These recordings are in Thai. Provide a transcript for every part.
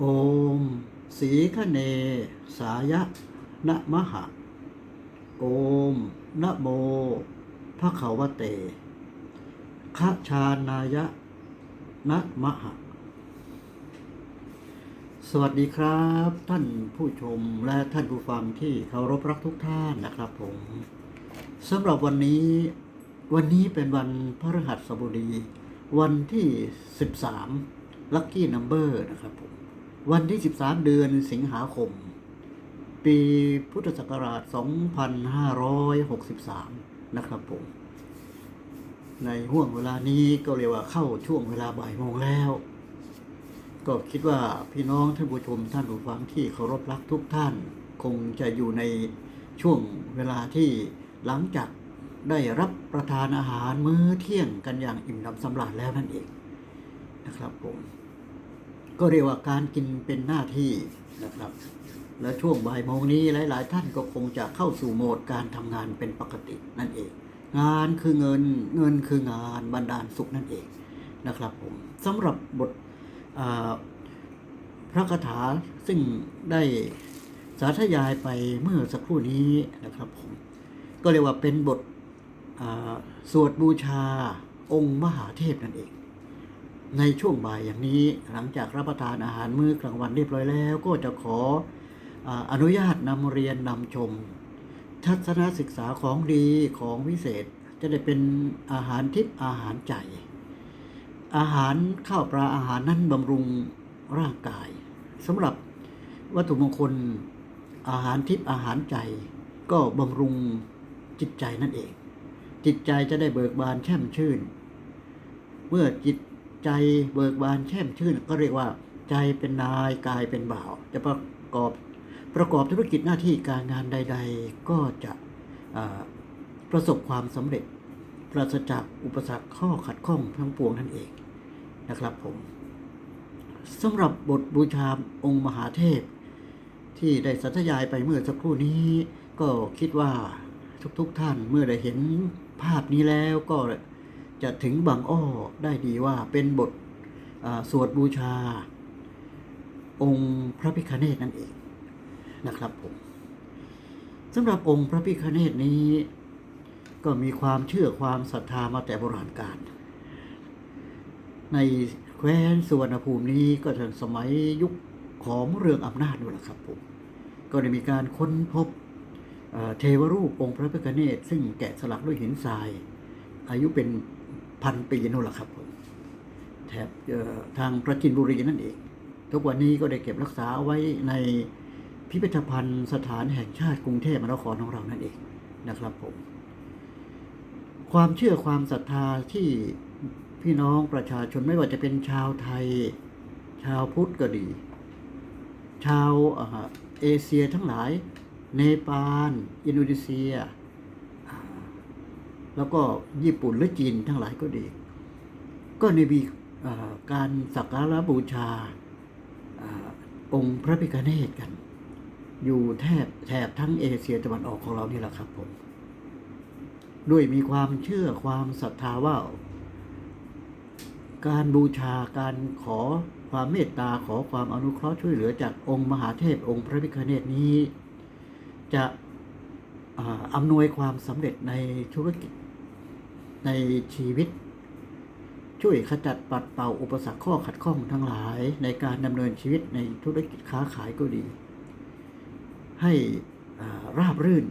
โอมสีคเน สายะนะมหะ โอมนะโมพระขาวะเตขะชานายะนะมหะ สวัสดีครับ ท่านผู้ชมและท่านผู้ฟังที่เคารพรักทุกท่านนะครับผมสำหรับวันนี้วันนี้เป็นวันพฤหัสบดี วันที่ 13 ลัคกี้นัมเบอร์นะครับผม วันที่ 13 เดือนสิงหาคม ปีพุทธศักราช 2563 นะครับผม ในห่วงเวลานี้ก็เรียกว่าเข้าช่วงเวลาบ่ายโมงแล้ว ก็คิดว่าพี่น้องท่านผู้ชมท่านผู้ฟังที่เคารพรักทุกท่าน คงจะอยู่ในช่วงเวลาที่หลังจากได้รับประทานอาหารมื้อเที่ยงกันอย่างอิ่มหนำสำราญแล้วนั่นเองนะครับผม ก็เรียกว่าการกินเป็นหน้าที่นะครับ และช่วงบ่ายโมงนี้หลาย ๆ ท่านก็คงจะเข้าสู่โหมดการทำงานเป็นปกตินั่นเอง งานคือเงินเงินคืองานบรรดาลสุขนั่นเองนะครับผมสำหรับบทพระคาถาซึ่งได้สาธยายไปเมื่อสักครู่นี้นะครับผมก็เรียกว่าเป็นบทสวดบูชาองค์มหาเทพนั่นเอง ในช่วงบ่ายอย่างนี้หลังจากรับประทานอาหารมื้อกลางวันเรียบร้อยแล้ว ก็จะขออนุญาตนำเรียนนำชม ทัศนศึกษาของดีของวิเศษ จะได้เป็นอาหารทิพย์อาหารใจ อาหารข้าวปลาอาหารนั้นบำรุงร่างกายสำหรับวัตถุมงคลอาหารทิพย์อาหารใจ ก็บำรุงจิตใจนั่นเอง จิตใจจะได้เบิกบานแช่มชื่น เมื่อจิต ใจเบิกบานแช่มชื่น ก็เรียกว่า ใจเป็นนายกายเป็นบ่าว จะประกอบประกอบธุรกิจหน้าที่การงานใด ๆ ก็จะประสบความสำเร็จ ปราศจากอุปสรรคข้อขัดข้องทั้งปวงนั่นเองนะครับผมสำหรับบทบูชาองค์มหาเทพ ที่ได้สัทยายไปเมื่อสักครู่นี้ ก็คิดว่าทุกๆทท่านเมื่อได้เห็นภาพนี้แล้วก็ จะถึงบางอ้อได้ดีว่าเป็นบทสวดบูชา องค์พระพิฆเนศนั่นเองนะครับผมสำหรับองค์พระพิฆเนศนี้ ก็มีความเชื่อความศรัทธามาแต่โบราณกาลในแคว้นสุวรรณภูมินี้ก็ถึงสมัยยุคของเรื่องอำนาจนู่นแหละครับผมก็ได้มีการค้นพบเอ่อเทวรูปองค์พระพิฆเนศซึ่งแกะสลักด้วยหินทราย อายุเป็น พันปีนู่นแหละครับผมแถบทางประจินบุรีนั่นเองทุกวันนี้ก็ได้เก็บรักษาไว้ในพิพิธภัณฑ์สถานแห่งชาติกรุงเทพมหานครของเรานั่นเองนะครับผม ความเชื่อความศรัทธาที่พี่น้องประชาชนไม่ว่าจะเป็นชาวไทย ชาวพุทธก็ดี ชาวเอเชียทั้งหลาย เนปาล อินโดนีเซียอ่า แล้วก็ญี่ปุ่นและจีนทั้งหลายก็ดี ก็ในมีการสักการะบูชาอองค์พระพิฆเนศกัน อยู่แทบแถบทั้งเอเชียตะวันออกของเรานี่แหละครับผม ด้วยมีความเชื่อความศรัทธาว่า การบูชาการขอความเมตตาขอความอนุเคราะห์ช่วยเหลือจากองค์มหาเทพองค์พระพิฆเนศนี้ จะอำนวยความสำเร็จในธุรกิจ ในชีวิต ช่วยขจัดปัดเป่าอุปสรรคข้อขัดข้องทั้งหลาย ในการดำเนินชีวิตในธุรกิจค้าขายก็ดี ให้ราบรื่น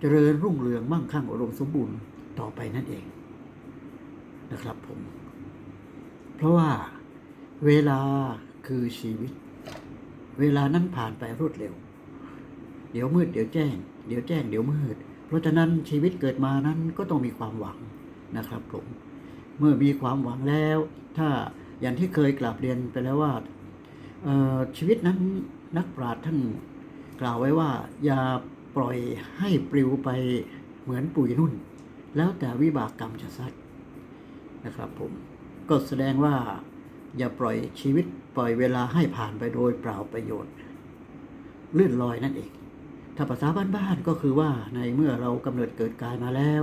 เจริญรุ่งเรืองมั่งคั่งอุดมสมบูรณ์ต่อไปนั่นเองนะครับผม เพราะว่าเวลาคือชีวิต เวลานั้นผ่านไปรวดเร็ว เดี๋ยวมืดเดี๋ยวแจ้ง เดี๋ยวแจ้งเดี๋ยวมืด เพราะฉะนั้นชีวิตเกิดมานั้นก็ต้องมีความหวัง นะครับผมเมื่อมีความหวังแล้ว ถ้าอย่างที่เคยกราบเรียนไปแล้วว่าชีวิตนั้นนักปราชญ์ท่านกล่าวไว้ว่า อย่าปล่อยให้ปลิวไปเหมือนปุ๋ยนุ่น แล้วแต่วิบากกรรมจะซัดนะครับผมก็แสดงว่า อย่าปล่อยชีวิตปล่อยเวลาให้ผ่านไปโดยเปล่าประโยชน์เลื่อนลอยนั่นเอง ถ้าภาษาบ้านๆก็คือว่าในเมื่อเรากำเนิดเกิดกายมาแล้ว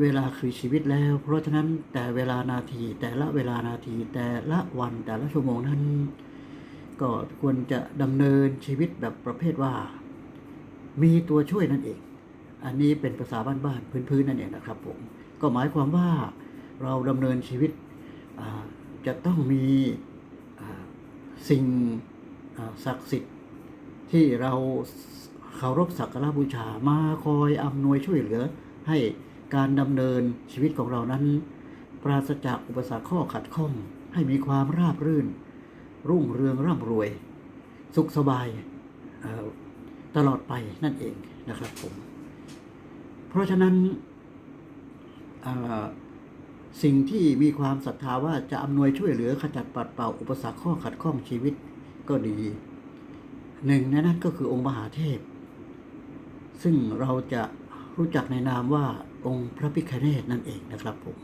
เวลาคือชีวิตแล้ว เพราะฉะนั้นแต่เวลานาที แต่ละเวลานาที แต่ละวันแต่ละชั่วโมงนั้น ก็ควรจะดำเนินชีวิตแบบประเภทว่า มีตัวช่วยนั่นเอง อันนี้เป็นภาษาบ้านๆพื้นๆนั่นเองนะครับผมก็หมายความว่าเราดำเนินชีวิตจะต้องมีสิ่งศักดิ์สิทธิ์ที่เราเคารพสักการะบูชามาคอยอำนวยช่วยเหลือให้ การดำเนินชีวิตของเรานั้น ปราศจากอุปสรรคข้อขัดข้อง ให้มีความราบรื่น รุ่งเรืองร่ำรวย สุขสบายตลอดไปนั่นเองนะครับผมเพราะฉะนั้นสิ่งที่มีความศรัทธาว่าจะอำนวยช่วยเหลือขจัดปัดเป่าอุปสรรคข้อขัดข้องชีวิตก็ดีหนึ่งในนั้นก็คือองค์มหาเทพ ซึ่งเราจะรู้จักในนามว่า องค์พระพิคเนตนั่นเองนะครับผม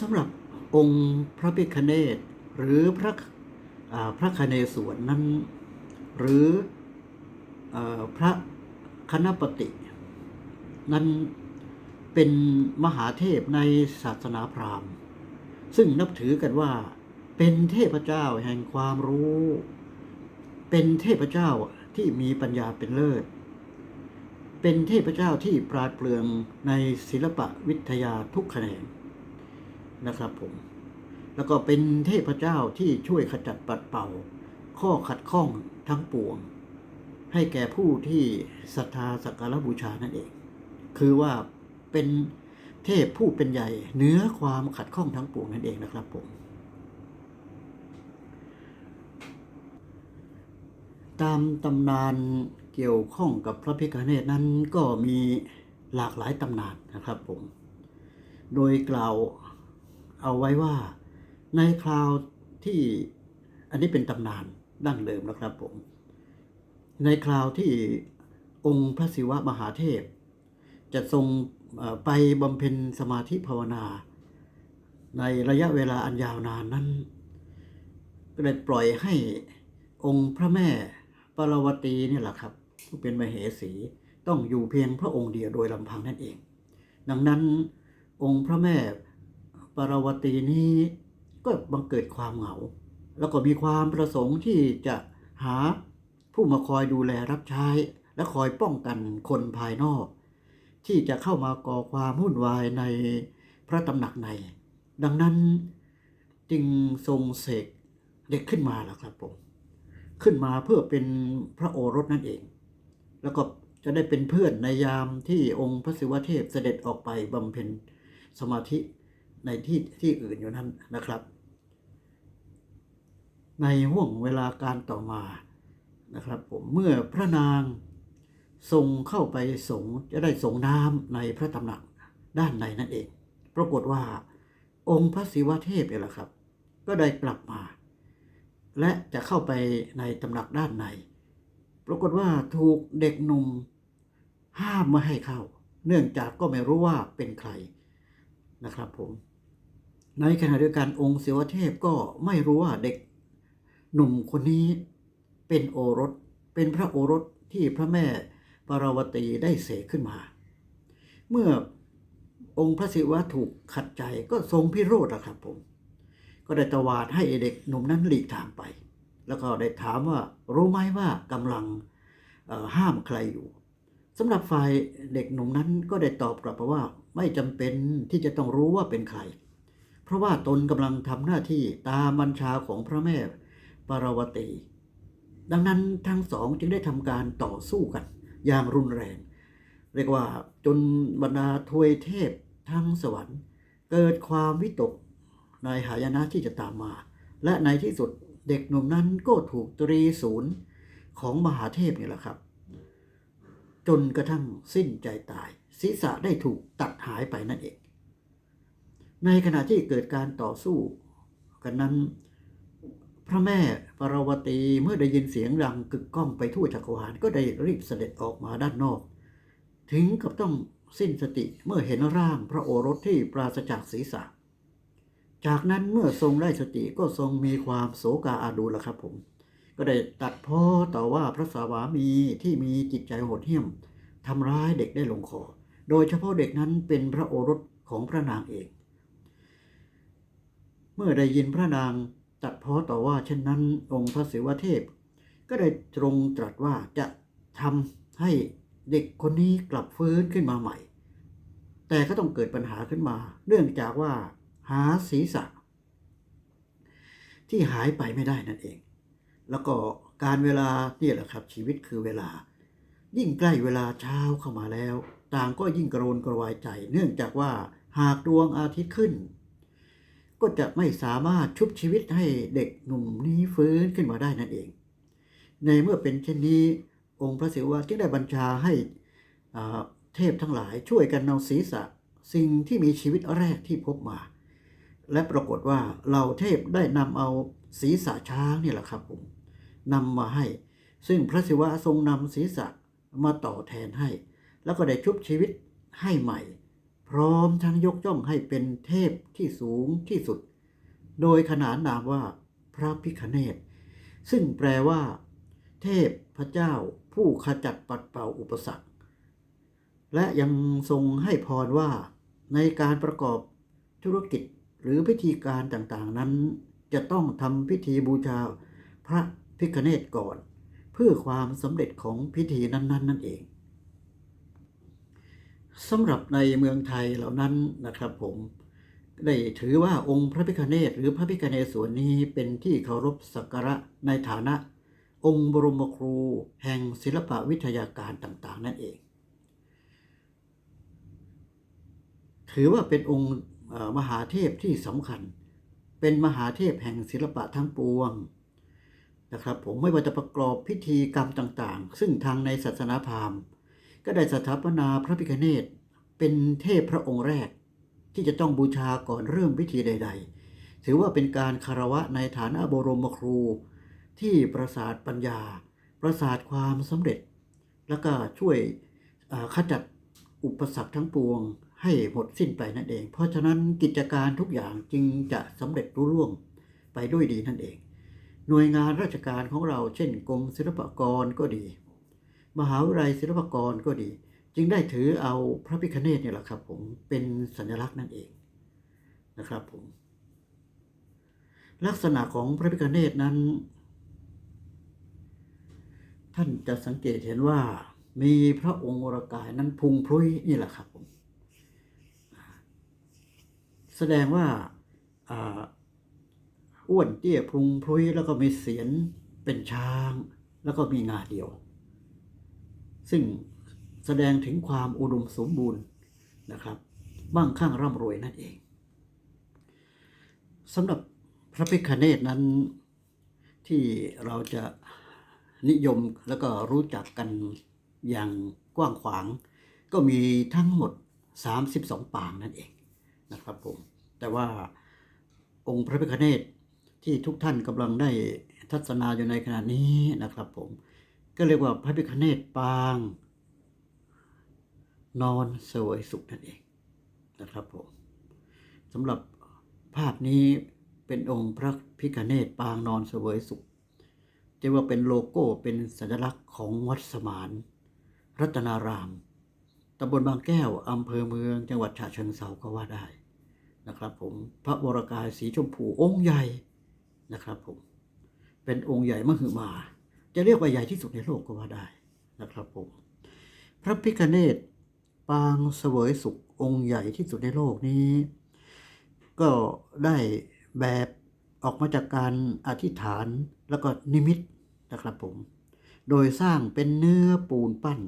สำหรับองค์พระพิคเนตหรือพระพระคเนศวรนั้น หรือเออพระคณปติ นั้นเป็นมหาเทพในศาสนาพราหมณ์ ซึ่งนับถือกันว่าเป็นเทพเจ้าแห่งความรู้ เป็นเทพเจ้าที่มีปัญญาเป็นเลิศ เป็นเทพเจ้าที่ปราดเปรื่องในศิลปะวิทยาทุกแขนงนะครับผม แล้วก็เป็นเทพเจ้าที่ช่วยขจัดปัดเป่า ข้อขัดข้องทั้งปวง ให้แก่ผู้ที่ศรัทธาสักการะบูชานั่นเอง คือว่าเป็นเทพผู้เป็นใหญ่เหนือความขัดข้องทั้งปวงนั่นเองนะครับผม ตามตำนาน กี่ยวข้องกับพระพิฆเนศนั้นก็มีหลากหลายตำนานนะครับผม โดยกล่าวเอาไว้ว่าในคราวที่อันนี้เป็นตำนานดั้งเดิมนะครับผม ในคราวที่องค์พระศิวะมหาเทพ จะทรงไปบำเพ็ญสมาธิภาวนา ในระยะเวลาอันยาวนานนั้นก็ได้ปล่อยให้องค์พระแม่ปารวตีนี่แหละครับ ผู้เป็นมเหสี ต้องอยู่เพียงพระองค์เดียวโดยลำพังนั่นเอง ดังนั้นองค์พระแม่ปารวตีนี้ก็บังเกิดความเหงา แล้วก็มีความประสงค์ที่จะหาผู้มาคอยดูแลรับใช้ และคอยป้องกันคนภายนอก ที่จะเข้ามาก่อความวุ่นวายในพระตำหนักใน ดังนั้นจึงทรงเสกเด็กขึ้นมาแล้วครับผม ขึ้นมาเพื่อเป็นพระโอรสนั่นเอง แล้วก็จะได้เป็นเพื่อนในยามที่องค์พระศิวเทพเสด็จออกไปบำเพ็ญสมาธิในที่ที่อื่นอยู่นั้นนะครับ ในห่วงเวลาการต่อมานะครับผมเมื่อพระนางทรงเข้าไปสงจะได้สงน้ำในพระตำหนักด้านในนั่นเอง ปรากฏว่าองค์พระศิวเทพเนี่ยแหละครับ ก็ได้กลับมา และจะเข้าไปในตำหนักด้านใน ปรากฏว่าถูกเด็กหนุ่ม ห้ามไม่ให้เข้า เนื่องจากก็ไม่รู้ว่าเป็นใครนะครับผม ในขณะเดียวกันองค์ศิวเทพก็ไม่รู้ว่าเด็กหนุ่มคนนี้เป็นโอรส เป็นพระโอรสที่พระแม่ปารวตีได้เสกขึ้นมา เมื่อองค์พระศิวะถูกขัดใจก็ทรงพิโรธอะครับผม ก็ได้ตวาดให้เด็กหนุ่มนั้นหลีกทางไป แล้วก็ได้ถามว่ารู้ไหมว่ากำลังห้ามใครอยู่สำหรับฝ่ายเด็กหนุ่มนั้นก็ได้ตอบกลับมาว่าไม่จำเป็นที่จะต้องรู้ว่าเป็นใคร เพราะว่าตนกำลังทำหน้าที่ตามบัญชาของพระแม่ปารวตี ดังนั้นทั้งสองจึงได้ทำการต่อสู้กัน อย่างรุนแรง เรียกว่าจนบรรดาทวยเทพทั้งสวรรค์ เกิดความวิตกในหายนะที่จะตามมา และในที่สุด เด็กหนุ่มนั้นก็ถูกตรีศูนย์ของมหาเทพนี่แหละครับ จนกระทั่งสิ้นใจตาย ศีรษะได้ถูกตัดหายไปนั่นเอง ในขณะที่เกิดการต่อสู้กันนั้น พระแม่ปารวตีเมื่อได้ยินเสียงดังกึกก้องไปทั่วจักรวาลก็ได้รีบเสด็จออกมาด้านนอก ถึงกับต้องสิ้นสติเมื่อเห็นร่างพระโอรสที่ปราศจากศีรษะ จากนั้นเมื่อทรงได้สติก็ทรงมีความโศกาอาดูลละครับผม ก็ได้ตัดพ้อต่อว่าพระสาวามีที่มีจิตใจโหดเหี้ยมทำร้ายเด็กได้ลงคอโดยเฉพาะเด็กนั้นเป็นพระโอรสของพระนางเอง เมื่อได้ยินพระนางตัดพ้อต่อว่าเช่นนั้นองค์พระศิวเทพ ก็ได้ตรงตรัสว่าจะทำให้เด็กคนนี้กลับฟื้นขึ้นมาใหม่ แต่ก็ต้องเกิดปัญหาขึ้นมา เนื่องจากว่า หาศีรษะ ที่หายไปไม่ได้นั่นเอง แล้วก็การเวลาเนี่ยแหละครับ ชีวิตคือเวลา ยิ่งใกล้เวลาเช้าเข้ามาแล้ว ต่างก็ยิ่งกระวนกระวายใจ เนื่องจากว่าหากดวงอาทิตย์ขึ้น ก็จะไม่สามารถชุบชีวิตให้เด็กหนุ่มนี้ฟื้นขึ้นมาได้นั่นเอง ในเมื่อเป็นเช่นนี้องค์พระศิวะจึงได้บัญชาให้เทพทั้งหลายช่วยกันนำศีรษะ สิ่งที่มีชีวิตแรกที่พบมา และปรากฏว่าเหล่าเทพได้นำเอาศีรษะช้างนี่แหละครับผมนำมาให้ ซึ่งพระศิวะทรงนำศีรษะมาต่อแทนให้ แล้วก็ได้ชุบชีวิตให้ใหม่ พร้อมทั้งยกย่องให้เป็นเทพที่สูงที่สุด โดยขนานนามว่าพระพิคเนตซึ่งแปลว่า เทพพระเจ้าผู้ขจัดปัดเป่าอุปสรรค และยังทรงให้พรว่าในการประกอบธุรกิจ หรือพิธีการต่างๆนั้น จะต้องทำพิธีบูชาพระพิคเนตก่อน เพื่อความสำเร็จของพิธีนั้น ๆ นั่นเองสำหรับในเมืองไทยเหล่านั้นนะครับผมได้ถือว่าองค์พระพิฆเนศหรือพระพิฆเนศส่วนนี้เป็นที่เคารพสักการะในฐานะ องค์บรมครูแห่งศิลปวิทยาการต่าง ๆ นั่นเอง ถือว่าเป็นองค์ มหาเทพที่สำคัญ เป็นมหาเทพแห่งศิลปะทั้งปวงนะครับผมไม่ว่าจะประกอบพิธีกรรมต่างๆ ซึ่งทางในศาสนาพราหมณ์ก็ได้สถาปนาพระพิฆเนศเป็นเทพพระองค์แรก ที่จะต้องบูชาก่อนเริ่มพิธีใด ๆ ถือว่าเป็นการคารวะในฐานะบรมครู ที่ประสาทปัญญา ประสาทความสำเร็จ แล้วก็ช่วยขจัดอุปสรรคทั้งปวง ให้หมดสิ้นไปนั่นเอง เพราะฉะนั้นกิจการทุกอย่างจึงจะสำเร็จรุ่ร่วงไปด้วยดีนั่นเอง หน่วยงานราชการของเราเช่นกรมศิลปากรก็ดี มหาวิทยาลัยศิลปากรก็ดี จึงได้ถือเอาพระพิคเนตเนี่ยแหละครับผมเป็นสัญลักษณ์นั่นเองนะครับผมลักษณะของพระพิคเนตนั้น ท่านจะสังเกตเห็นว่ามีพระองค์วรกายนั้นพุงพลุยนี่แหละครับผม แสดงว่าอ้วนเตี้ยพุงพลุยแล้วก็มีเสียนเป็นช้าง แล้วก็มีงาเดียว ซึ่งแสดงถึงความอุดมสมบูรณ์นะครับบ้างข้างร่ำรวยนั่นเองสำหรับพระพิคเนตนั้นที่เราจะนิยมแล้วก็รู้จักกันอย่างกว้างขวาง ก็มีทั้งหมด 32 ปางนั่นเองนะครับผม แต่ว่าองค์พระพิคเนตที่ทุกท่านกำลังได้ทัศนาอยู่ในขณะนี้นะครับผม ก็เรียกว่าพระพิคเนตปาง นอนเสวยสุขนั่นเองนะครับผมสำหรับภาพนี้เป็นองค์พระพิคเนตปางนอนเสวยสุขจะว่าเป็นโลโก้เป็นสัญลักษณ์ของวัดสมาน รัตนารามตำบลบางแก้วอำเภอเมืองจังหวัดฉะเชิงเทราก็ว่าได้ นะครับผมพระวรกายสีชมพูองค์ใหญ่นะครับผมเป็นองค์ใหญ่มหึมา จะเรียกว่าใหญ่ที่สุดในโลกก็ว่าได้นะครับผมพระพิคเนตปางเสวยสุของค์ใหญ่ที่สุดในโลกนี้ ก็ได้แบบออกมาจากการอธิษฐานแล้วก็นิมิตนะครับผม โดยสร้างเป็นเนื้อปูนปั้น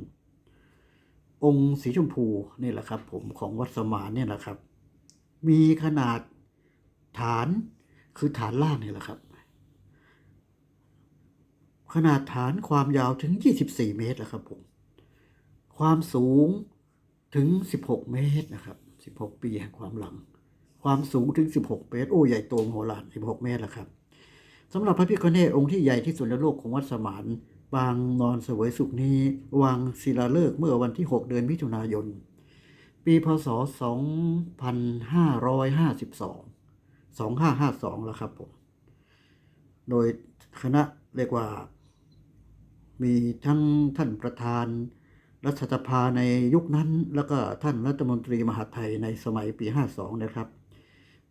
องค์สีชมพูนี่แหละครับผมของวัดสมานเนี่ยแหละครับ มีขนาดฐานคือฐานล่างนี่แหละครับ ขนาดฐานความยาวถึง 24 เมตรแล้วครับผม ความสูงถึง 16 เมตรนะครับ 16 ปีแห่งความหลัง ความสูงถึง 16 เมตร โอ้ ใหญ่โตมโหฬาร16 เมตรแล้วครับสำหรับพระพิฆเนศองค์ที่ใหญ่ที่สุดในโลกของวัดสมานปางนอนเสวยสุขนี้ วางศิลาฤกษ์เมื่อวันที่ 6 เดือนมิถุนายน ปีพศ 2552 2552 แล้วครับผม โดยคณะเรียกว่า มีทั้งท่านประธาน รัฐสภาในยุคนั้น แล้วก็ท่านรัฐมนตรีมหาไทยในสมัยปี 52 นะครับ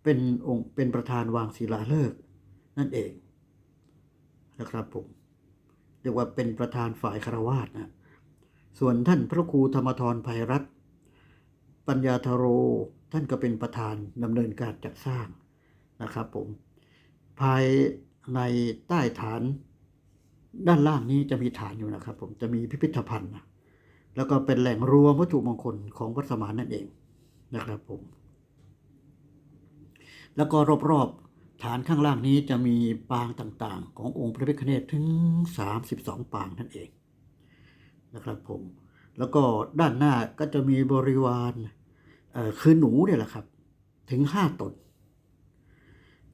เป็นองค์เป็นประธานวางศิลาฤกษ์นั่นเองนะครับผม เรียกว่าเป็นประธานฝ่ายคารวาสนะ ส่วนท่านพระครูธรรมทรภัยรัตน์ ปัญญาธโร ท่านก็เป็นประธานดำเนินการจัดสร้างนะครับผม ภายในใต้ฐานด้านล่างนี้จะมีฐานอยู่นะครับ ผมจะมีพิพิธภัณฑ์นะแล้วก็เป็นแหล่งรวมวัตถุมงคลของวัดสมานนั่นเองนะครับผม แล้วก็รอบๆฐานข้างล่างนี้จะมีปางต่างๆ ขององค์พระพิฆเนศถึง 32 ปางนั่นเองนะครับผม แล้วก็ด้านหน้าก็จะมีบริวาร คือหนูเนี่ยแหละครับ ถึง5ตน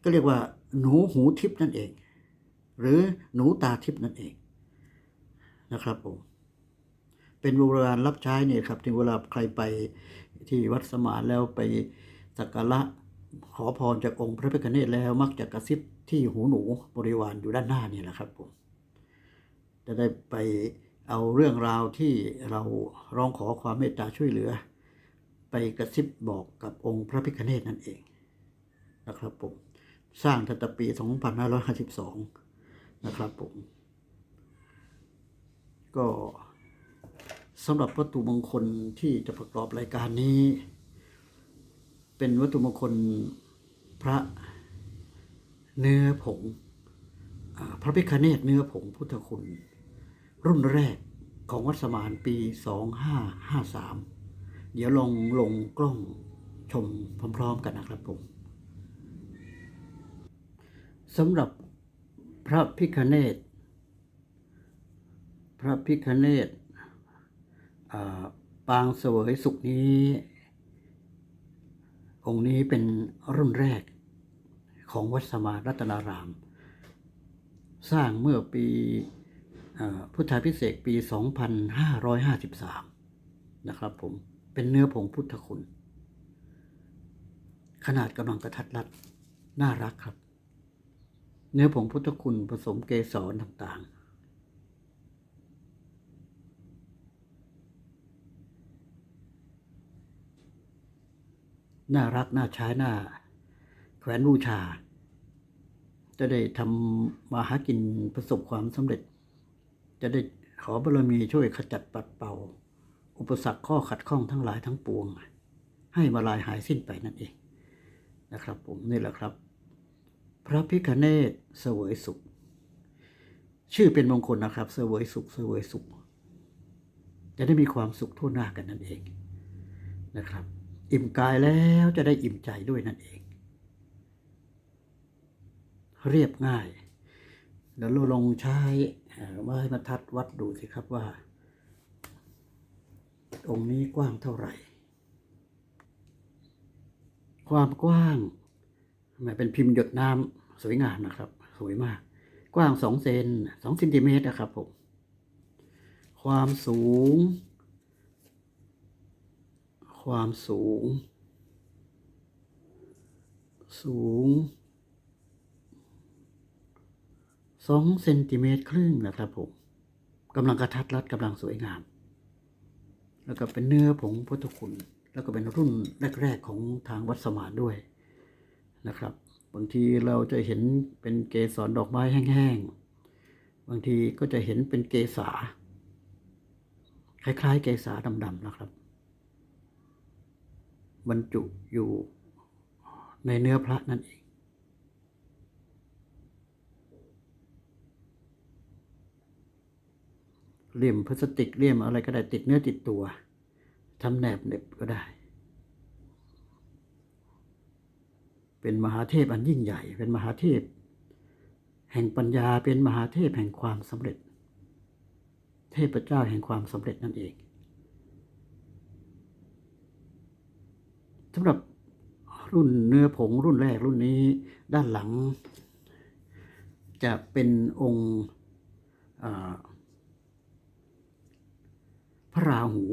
ก็เรียกว่าหนูหูทิพนั่นเอง หรือหนูตาทิพนั่นเองนะครับผมเป็นบริวารรับใช้เนี่ยครับถึงเวลาใครไปที่วัดสมานแล้วไปสักการะขอพรจากองค์พระพิฆเนศแล้วมักจะกระซิบที่หูหนูบริวารอยู่ด้านหน้านี่แหละครับผมจะได้ไปเอาเรื่องราวที่เราร้องขอความเมตตาช่วยเหลือ กระซิบบอกกับองค์พระพิฆเนศนั่นเองนะครับผมสร้างตั้งแต่ปี 2552 นะครับผม ก็สำหรับวัตถุมงคลที่จะประกอบรายการนี้ เป็นวัตถุมงคลพระเนื้อผง พระพิฆเนศเนื้อผงพุทธคุณ รุ่นแรกของวัดสมานปี 2553 เดี๋ยวลองลงกล้องชมพร้อม ๆ กันนะครับผมสำหรับพระพิฆเนศพระพิฆเนศปางเสวยสุขนี้ องค์นี้เป็นรุ่นแรกของวัดสมารัตนาราม สร้างเมื่อปีอพุทธาพิเศษกปี 2553 นะครับผม เป็นเนื้อผงพุทธคุณ ขนาดกำลังกระทัดรัด น่ารักครับ เนื้อผงพุทธคุณผสมเกสรต่างๆ น่ารัก น่าใช้น่าแขวนบูชา จะได้ทำมาหากินประสบความสำเร็จ จะได้ขอบารมีช่วยขจัดปัดเป่า อุปสรรคข้อขัดข้องทั้งหลายทั้งปวง ให้มาลายหายสิ้นไปนั่นเองนะครับผมนี่แหละครับ พระพิคเนศเสวยสุข ชื่อเป็นมงคลนะครับเสวยสุขเสวยสุข จะได้มีความสุขทั่วหน้ากันนั่นเองนะครับ อิ่มกายแล้วจะได้อิ่มใจด้วยนั่นเอง เรียบง่ายเดี๋ยวเราลองใช้ไม้บรรทัดวัดดูสิครับว่า องค์นี้กว้างเท่าไหร่ ความกว้างหมเป็นพิมพ์หยดน้ำสวยงามนะครับ สวยมาก กว้างสองเซนสองเซนติเมตรนะครับผม ความสูง ความสูง สูงสองเซนติเมตรครึ่งนะครับผมกำลังกระทัดรัดกำลังสวยงาม แล้วก็เป็นเนื้อผงพุทธคุณ แล้วก็เป็นรุ่นแรก ๆ ของทางวัดสมานด้วยนะครับ บางทีเราจะเห็นเป็นเกสรดอกไม้แห้งๆ บางทีก็จะเห็นเป็นเกษา คล้าย ๆ เกษาดำๆนะครับ บรรจุอยู่ในเนื้อพระนั่นเอง เลี่ยมพลาสติกเลี่ยมอะไรก็ได้ติดเนื้อติดตัวทำแหนบเน็บก็ได้ เป็นมหาเทพอันยิ่งใหญ่ เป็นมหาเทพ แห่งปัญญาเป็นมหาเทพแห่งความสำเร็จ เทพเจ้าแห่งความสำเร็จนั่นเองสำหรับรุ่นเนื้อผงรุ่นแรกรุ่นนี้ด้านหลัง จะเป็นองค์ ระราหู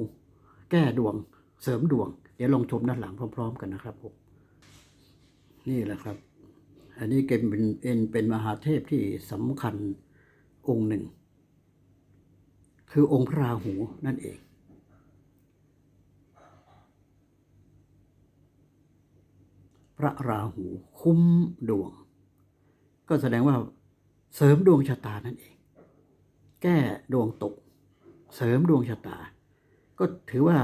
แก้ดวง เสริมดวง เดี๋ยวลองชมด้านหลังพร้อม ๆ กันนะครับผมนี่แหละครับ อันนี้เป็นเป็นเป็นเป็นมหาเทพที่สำคัญองค์หนึ่ง คือองค์พระราหูนั่นเองพระราหูคุ้มดวง ก็แสดงว่าเสริมดวงชะตานั่นเอง แก้ดวงตก เสริมดวงชะตา ก็ถือว่า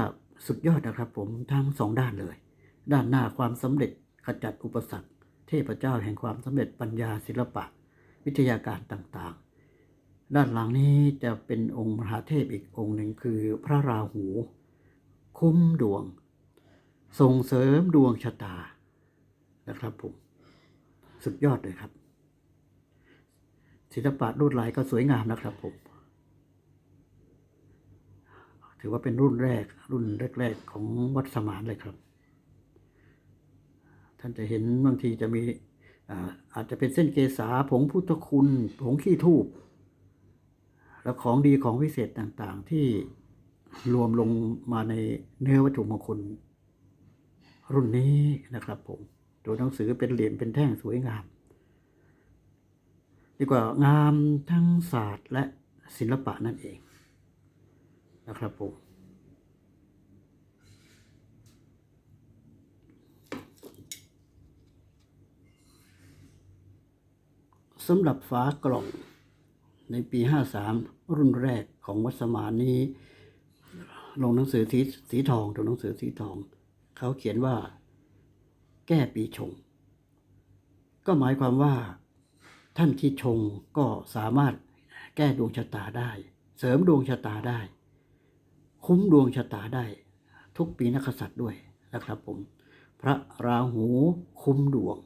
สุดยอดนะครับผมทั้งสองด้านเลย ด้านหน้าความสำเร็จขจัดอุปสรรค เทพเจ้าแห่งความสำเร็จปัญญาศิลปะ วิทยาการต่างๆ ด้านหลังนี้จะเป็นองค์มหาเทพอีกองค์หนึ่งคือพระราหู คุ้มดวง ส่งเสริมดวงชะตานะครับผมสุดยอดเลยครับ ศิลปะลวดลายก็สวยงามนะครับผม ถือว่าเป็นรุ่นแรก รุ่นแรก ๆ ของวัดสมานเลยครับ ท่านจะเห็นบางทีจะมีอาอาจจะเป็นเส้นเกษาผงพุทธคุณ ผงขี้ทูบและของดีของวิเศษต่างๆ ที่รวมลงมาในเนื้อวัตถุมงคลรุ่นนี้นะครับผมตัวหนังสือเป็นเหลี่ยมเป็นแท่งสวยงามดีกว่างามทั้งศาสตร์และศิลปะนั่นเอง นะครับผมสำหรับฝากล่องในปี 53 รุ่นแรกของวัดสมานนี้ ลงหนังสือสีสีทองตัวหนังสือสีทอง เขาเขียนว่า แก้ปีชง ก็หมายความว่า ท่านที่ชงก็สามารถแก้ดวงชะตาได้ เสริมดวงชะตาได้ คุ้มดวงชะตาได้ทุกปีนักษัตริย์ด้วยนะครับผม พระราหูคุ้มดวง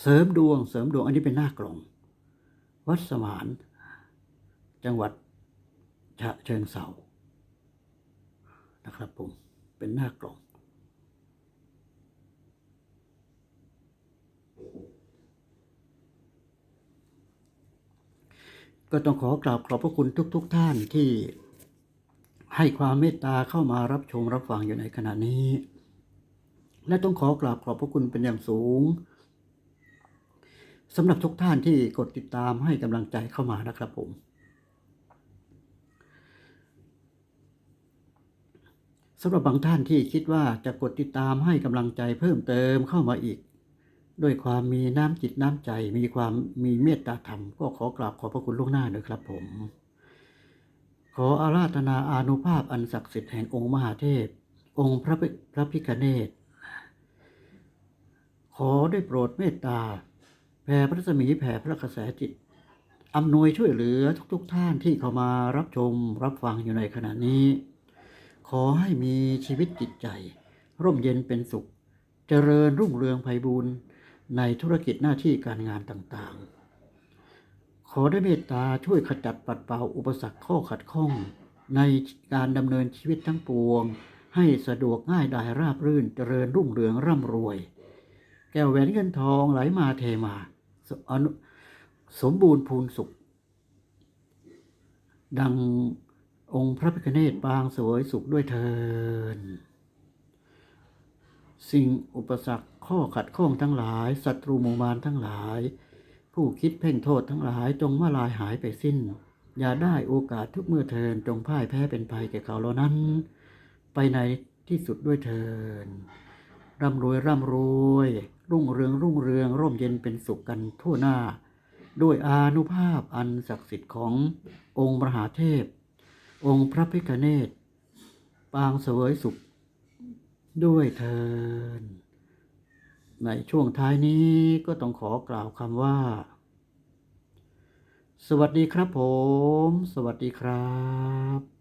เสริมดวงเสริมดวงอันนี้เป็นหน้ากล่อง วัดสมานจังหวัดฉะเชิงเซานะครับผมเป็นหน้ากล่อง ก็ต้องขอกราบขอบพระคุณทุก ๆทท่านที่ ให้ความเมตตาเข้ามารับชมรับฟังอยู่ในขณะนี้ และต้องขอกราบขอบพระคุณเป็นอย่างสูงสำหรับทุกท่านที่กดติดตามให้กำลังใจเข้ามานะครับผม สำหรับบางท่านที่คิดว่าจะกดติดตามให้กำลังใจเพิ่มเติมเข้ามาอีก ด้วยความมีน้ำจิตน้ำใจ มีความมีเมตตาธรรม ก็ขอกราบขอบพระคุณล่วงหน้าด้วยครับผม ขออาราธนาอานุภาพอันศักดิ์สิทธิ์แห่งองค์มหาเทพ องค์พระพระพิคเนตขอได้โปรดเมตตา แผ่พระรัศมีแผ่พระกระแสจิต อำนวยช่วยเหลือทุกๆทท่านที่เข้ามารับชมรับฟังอยู่ในขณะนี้ ขอให้มีชีวิตจิตใจ ร่มเย็นเป็นสุข เจริญรุ่งเรืองไพบูรณ์ในธุรกิจหน้าที่การงานต่างๆ ขอได้เมตตาช่วยขจัดปัดเป่าอุปสรรคข้อขัดข้อง ในการดำเนินชีวิตทั้งปวง ให้สะดวกง่ายดายราบรื่นเจริญรุ่งเรืองร่ำรวย แก้วแหวนเงินทองไหลมาเทมาสสมบูรณ์พูนสุข ดังองค์พระพิฆเนศปางสวยสุขด้วยเทินสิ่งอุปสรรคข้อขัดข้องทั้งหลายศัตรูหมู่มารทั้งหลาย ผู้คิดเพ่งโทษทั้งหลายจงมาลายหายไปสิ้น อย่าได้โอกาสทุกเมื่อเทินจงพ่ายแพ้เป็นภัยแก่เขาเหล่านั้น ไปในที่สุดด้วยเทินร่ำรวยร่ำรวย รุ่งเรืองรุ่งเรืองร่มเย็นเป็นสุขกันทั่วหน้า ด้วยอานุภาพอันศักดิ์สิทธิ์ขององค์มหาเทพ องค์พระพิฆเนศปางเสวยสุขด้วยเทิน ในช่วงท้ายนี้ก็ต้องขอกล่าวคำว่า สวัสดีครับผม สวัสดีครับ